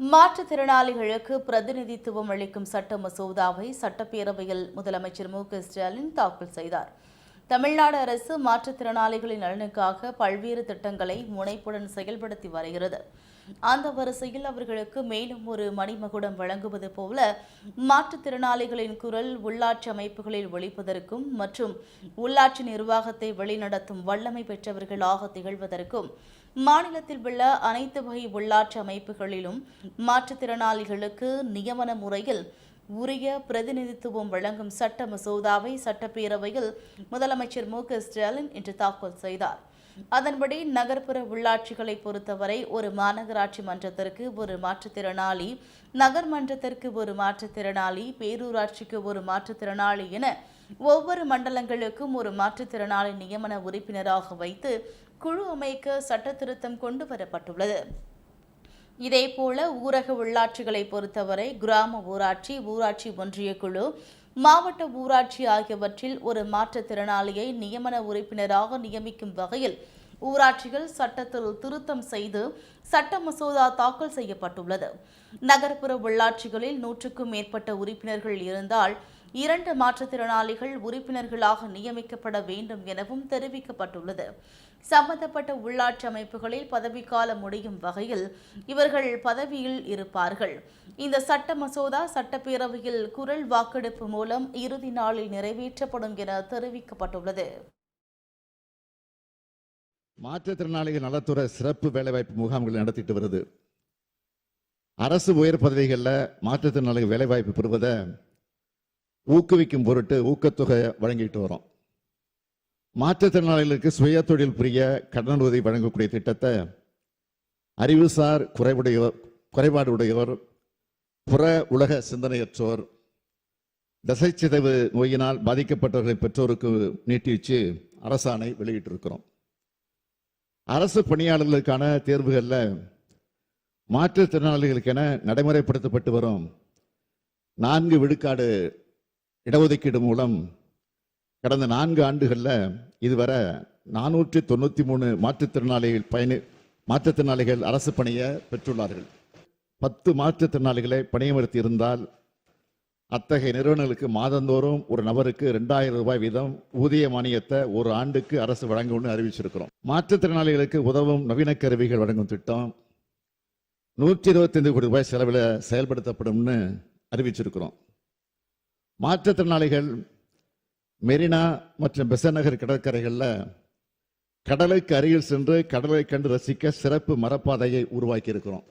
மாற்றுத்திறனாளிகளுக்கு பிரதிநிதித்துவம் அளிக்கும் சட்ட மசோதாவை சட்டப்பேரவையில் முதலமைச்சர் மு க ஸ்டாலின் தாக்கல் செய்தார். தமிழ்நாடு அரசு மாற்றுத்திறனாளிகளின் நலனுக்காக பல்வேறு திட்டங்களை முனைப்புடன் செயல்படுத்தி வருகிறது. அந்த வரிசையில் அவர்களுக்கு மேலும் ஒரு மணிமகுடம் வழங்குவது போல மாற்றுத்திறனாளிகளின் குரல் உள்ளாட்சி அமைப்புகளில் ஒழிப்பதற்கும் மற்றும் உள்ளாட்சி நிர்வாகத்தை வழிநடத்தும் வல்லமை பெற்றவர்களாக திகழ்வதற்கும் மாநிலத்தில் உள்ள அனைத்து வகை உள்ளாட்சி அமைப்புகளிலும் மாற்றுத்திறனாளிகளுக்கு நியமன முறையில் உரிய பிரதிநிதித்துவம் வழங்கும் சட்ட மசோதாவை சட்டப்பேரவையில் முதலமைச்சர் மு க ஸ்டாலின் இன்று தாக்கல் செய்தார். அதன்படி நகர்ப்புற உள்ளாட்சிகளை பொறுத்தவரை ஒரு மாநகராட்சி மன்றத்திற்கு ஒரு மாற்றுத்திறனாளி நகர் மன்றத்திற்கு ஒரு மாற்றுத்திறனாளி பேரூராட்சிக்கு ஒரு மாற்றுத்திறனாளி என ஒவ்வொரு மண்டலங்களுக்கும் ஒரு மாற்றுத்திறனாளி நியமன உறுப்பினராக வைத்து குழு அமைக்க சட்ட திருத்தம் கொண்டு வரப்பட்டுள்ளது. இதேபோல ஊரக உள்ளாட்சிகளை பொறுத்தவரை கிராம ஊராட்சி ஊராட்சி ஒன்றிய குழு மாவட்ட ஊராட்சி ஆகியவற்றில் ஒரு மாற்றுத்திறனாளியை நியமன உறுப்பினராக நியமிக்கும் வகையில் ஊராட்சிகள் சட்டத்தில் திருத்தம் செய்து சட்ட மசோதா தாக்கல் செய்யப்பட்டுள்ளது. நகர்ப்புற உள்ளாட்சிகளில் நூற்றுக்கும் மேற்பட்ட உறுப்பினர்கள் இருந்தால் இரண்டு மாற்றுத்திறனாளிகள் உறுப்பினர்களாக நியமிக்கப்பட வேண்டும் எனவும் தெரிவிக்கப்பட்டுள்ளது. சம்பந்தப்பட்ட உள்ளாட்சி அமைப்புகளில் பதவிக்காலம் முடியும் வகையில் இவர்கள் பதவியில் இருப்பார்கள். இந்த சட்ட மசோதா சட்டப்பேரவையில் குரல் வாக்கெடுப்பு மூலம் இறுதி நாளில் நிறைவேற்றப்படும் என தெரிவிக்கப்பட்டுள்ளது. மாற்றுத்திறனாளிகள் நலத்துறை சிறப்பு வேலைவாய்ப்பு முகாம்கள் நடத்திட்டு வருது. அரசு உயர் பதவிகளில் மாற்றுத்திறனாளிகள் வேலைவாய்ப்பு பெறுவதை ஊக்குவிக்கும் பொருட்டு ஊக்கத்தொகை வழங்கிட்டு வரோம். மாற்றுத்திறனாளிகளுக்கு சுய தொழில் புரிய கடன் உதவி வழங்கக்கூடிய திட்டத்தை அறிவுசார் குறைவுடையோர் குறைபாடு உடையோர் புற உலக சிந்தனையற்றோர் தசைச்சிதைவு நோயினால் பாதிக்கப்பட்டவர்களை பெற்றோருக்கு நீட்டி வச்சு அரசாணை வெளியிட்டிருக்கிறோம். அரசு பணியாளர்களுக்கான தேர்வுகளில் மாற்றுத்திறனாளிகளுக்கென நடைமுறைப்படுத்தப்பட்டு வரும். நான்கு விழுக்காடு இடஒதுக்கீடு மூலம் கடந்த நான்கு ஆண்டுகளில் இதுவரை நானூற்றி தொண்ணூற்றி மூணு மாற்றுத்திறனாளிகள் பயணி மாற்றுத்திறனாளிகள் அரசு பணியை பெற்றுள்ளார்கள். பத்து மாற்றுத்திறனாளிகளை பணியமர்த்தி இருந்தால் அத்தகைய நிறுவனங்களுக்கு மாதந்தோறும் ஒரு நபருக்கு ரெண்டாயிரம் ரூபாய் வீதம் ஊதிய மானியத்தை ஒரு ஆண்டுக்கு அரசு வழங்கும்னு அறிவிச்சிருக்கிறோம். மாற்றுத்திறனாளிகளுக்கு உதவும் நவீன கருவிகள் வழங்கும் திட்டம் நூற்றி இருபத்தைந்து கோடி ரூபாய் செலவில் செயல்படுத்தப்படும்னு அறிவிச்சிருக்கிறோம். மாற்றுத்திறனாளிகள் மெரினா மற்றும் பெசநகர் கடற்கரைகளில் கடலுக்கு அருகில் சென்று கடலை கண்டு ரசிக்க சிறப்பு மரப்பாதையை உருவாக்கி இருக்கிறோம்